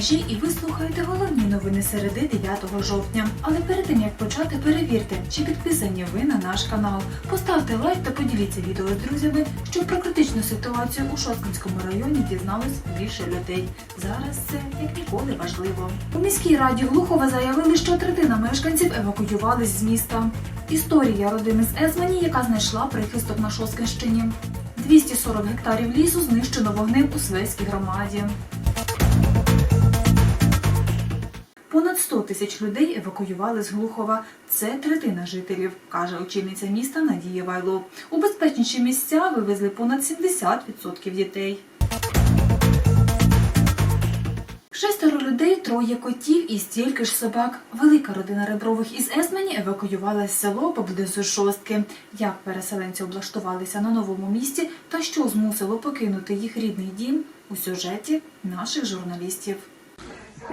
межі і ви слухаєте головні новини середи 9 жовтня. Але перед тим як почати, перевірте, чи підписані ви на наш канал. Поставте лайк та поділіться відео з друзями, щоб про критичну ситуацію у Шосткинському районі дізналось більше людей. Зараз це як ніколи важливо. У міській раді Глухова заявили, що третина мешканців евакуювались з міста. Історія родини з Езмані, яка знайшла прихисток на Шосткинщині. 240 гектарів лісу знищено вогнем у Свеській громаді. Понад 100 тисяч людей евакуювали з Глухова. Це третина жителів, каже очільниця міста Надія Вайло. У безпечніші місця вивезли понад 70% дітей. Шестеро людей, троє котів і стільки ж собак. Велика родина Ребрових із Есмені евакуювалася з село поблизу шостки. Як переселенці облаштувалися на новому місці та що змусило покинути їх рідний дім у сюжеті наших журналістів.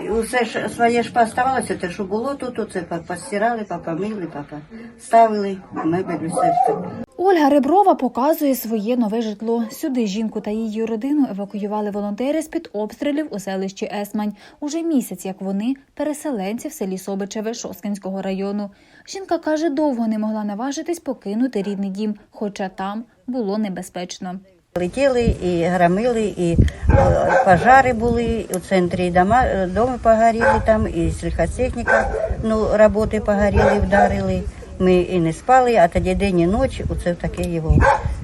Усе ж своє ж поставалося, те, що було тут, оце постирали, попомили, ставили мебель усе. Ольга Реброва показує своє нове житло. Сюди жінку та її родину евакуювали волонтери з під обстрілів у селищі Есмань. Уже місяць, як вони переселенці в селі Собичеве Шоскінського району. Жінка каже, довго не могла наважитись покинути рідний дім, хоча там було небезпечно. Летіли і громили, і е, пожари були, у центрі дома, е, доми погоріли там, і сільхозтехніка, ну, роботи погоріли, вдарили. Ми і не спали, а тоді день і ніч, оце таке його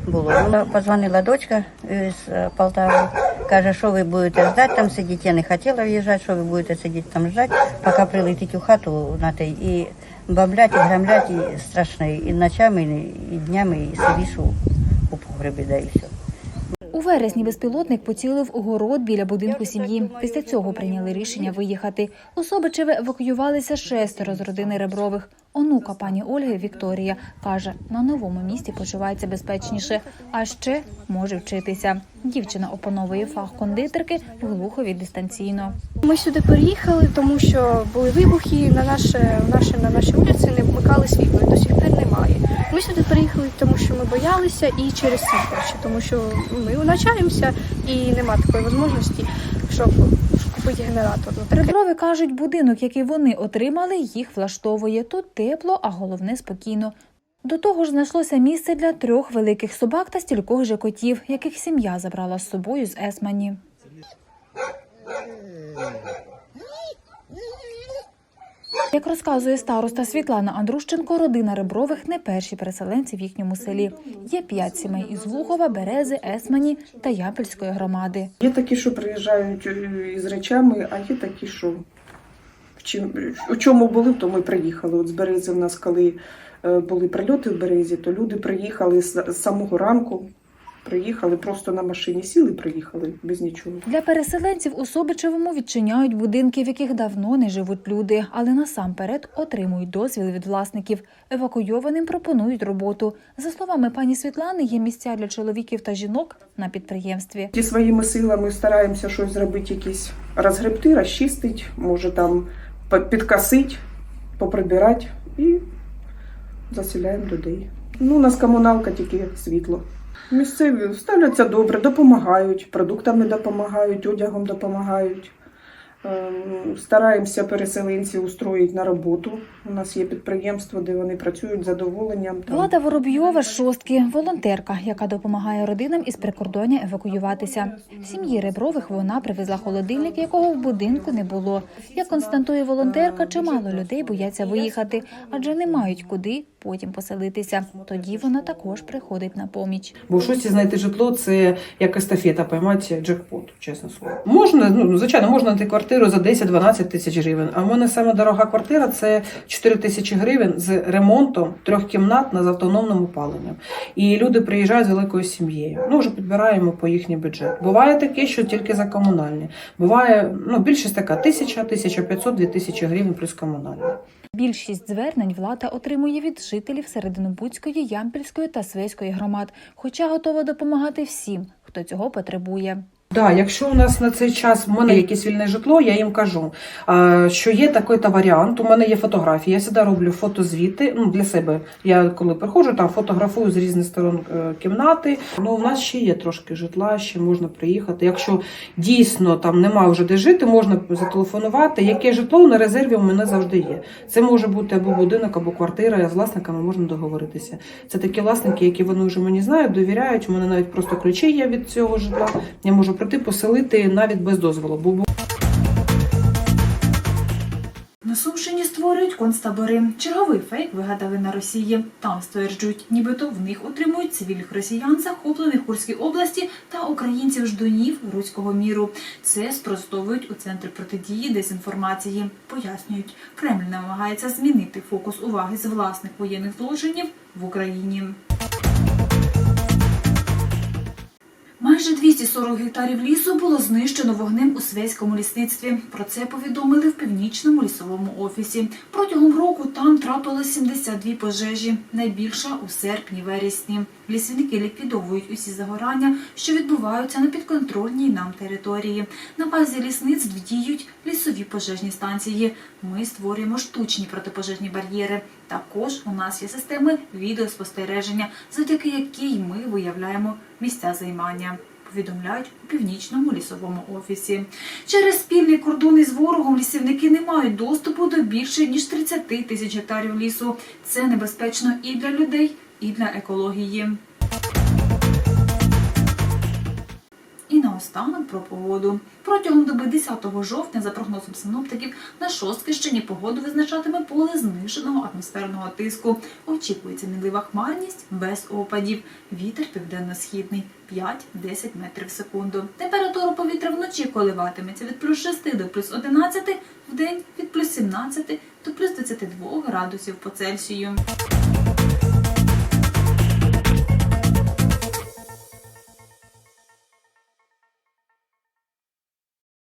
було. Ну, Позвонила дочка е, з Полтави, каже, що ви будете ждати там сидіти. Я не хотіла в'їжджати, що ви будете сидіти там ждати, поки прилетить у хату на те. І баблять, і громлять, і страшно, і ночами, і днями, і сидиш у, у погребі, да і все. Вересні безпілотник поцілив у город біля будинку сім'ї. Після цього прийняли рішення виїхати. У Собичеве евакуювалися шестеро з родини Ребрових. Онука пані Ольги Вікторія каже, на новому місці почувається безпечніше, а ще може вчитися. Дівчина опановує фах кондитерки в Глухові дистанційно. Ми сюди переїхали, тому що були вибухи на наше, наше на нашій вулиці не вмикали світло, до сих пір. Ми сюди переїхали, тому що ми боялися і через світло, ще, тому що ми навчаємося і нема такої можливості, щоб купити генератор. Ну, кажуть, будинок, який вони отримали, їх влаштовує. Тут тепло, а головне спокійно. До того ж, знайшлося місце для трьох великих собак та стількох же котів, яких сім'я забрала з собою з Есмані. Як розказує староста Світлана Андрущенко, родина Ребрових не перші переселенці в їхньому селі. Є п'ять сімей із Глухова, Берези, Есмані та Ямпільської громади. Є такі, що приїжджають е, із речами, а є такі, що в чим, у чому були, в тому і приїхали. От з Берези в нас, коли е, були прильоти в Березі, то люди приїхали з самого ранку. Приїхали просто на машині, сіли, приїхали без нічого. Для переселенців у Собичевому відчиняють будинки, в яких давно не живуть люди, але насамперед отримують дозвіл від власників. Евакуйованим пропонують роботу. За словами пані Світлани, є місця для чоловіків та жінок на підприємстві. Ті своїми силами стараємося щось зробити, якісь розгребти, розчистити, може там по- поприбирати і заселяємо людей. Ну, у нас комуналка тільки світло. Місцеві ставляться добре, допомагають, продуктами допомагають, одягом допомагають. Ем, Стараємося переселенців устроїти на роботу. У нас є підприємство, де вони працюють з задоволенням. Влада Воробйова шостки, волонтерка, яка допомагає родинам із прикордоння евакуюватися. Сім'ї Ребрових вона привезла холодильник, якого в будинку не було. Як констатує волонтерка, чимало людей бояться виїхати, адже не мають куди потім поселитися. Тоді вона також приходить на поміч. Бо в шості знайти житло це як естафета, поймати джекпот, чесно слово. Можна, ну звичайно, можна знайти квартиру за 10-12 тисяч гривень. А в мене саме дорога квартира це 4 тисячі гривень з ремонтом трьохкімнатна з автономним опаленням. І люди приїжджають з великою сім'єю. Ну вже підбираємо по їхній бюджет. Буває таке, що тільки за комунальні. Буває ну більшість така тисяча, 1500, 2000 гривень плюс комунальні. Більшість звернень влада отримує від жителів Серединобудської, Ямпільської та Свейської громад, хоча готова допомагати всім, хто цього потребує. Да, якщо у нас на цей час в мене якесь вільне житло, я їм кажу, що є такий та варіант. У мене є фотографії. Я завжди роблю фотозвіти. Ну для себе. Я коли приходжу, там фотографую з різних сторон е, кімнати. Ну у нас ще є трошки житла, ще можна приїхати. Якщо дійсно там немає вже де жити, можна зателефонувати. Яке житло на резерві у мене завжди є. Це може бути або будинок, або квартира. З власниками можна договоритися. Це такі власники, які вони вже мені знають, довіряють. У мене навіть просто ключі є від цього житла. Я можу прийти поселити навіть без дозволу. Бо На Сумщині створюють концтабори. Черговий фейк вигадали на Росії. Там стверджують, нібито в них утримують цивільних росіян, захоплених Курській області та українців ждунів руського міру. Це спростовують у центрі протидії дезінформації. Пояснюють, Кремль намагається змінити фокус уваги з власних воєнних злочинів в Україні. Майже 240 гектарів лісу було знищено вогнем у Свейському лісництві. Про це повідомили в північному лісовому офісі. Протягом року там трапилось 72 пожежі, найбільша у серпні-вересні. Лісівники ліквідовують усі загорання, що відбуваються на підконтрольній нам території. На базі лісництв діють лісові пожежні станції. Ми створюємо штучні протипожежні бар'єри. Також у нас є системи відеоспостереження, завдяки якій ми виявляємо місця займання. Повідомляють у північному лісовому офісі. Через спільний кордон із ворогом лісівники не мають доступу до більше ніж 30 тисяч гектарів лісу. Це небезпечно і для людей, і для екології. І наостанок про погоду. Протягом доби 10 жовтня, за прогнозом синоптиків, на Шосткищині погоду визначатиме поле зниженого атмосферного тиску. Очікується мінлива хмарність без опадів. Вітер південно-східний 5-10 метрів в секунду. Температура повітря вночі коливатиметься від плюс 6 до плюс 11, в день від плюс 17 до плюс 22 градусів по Цельсію.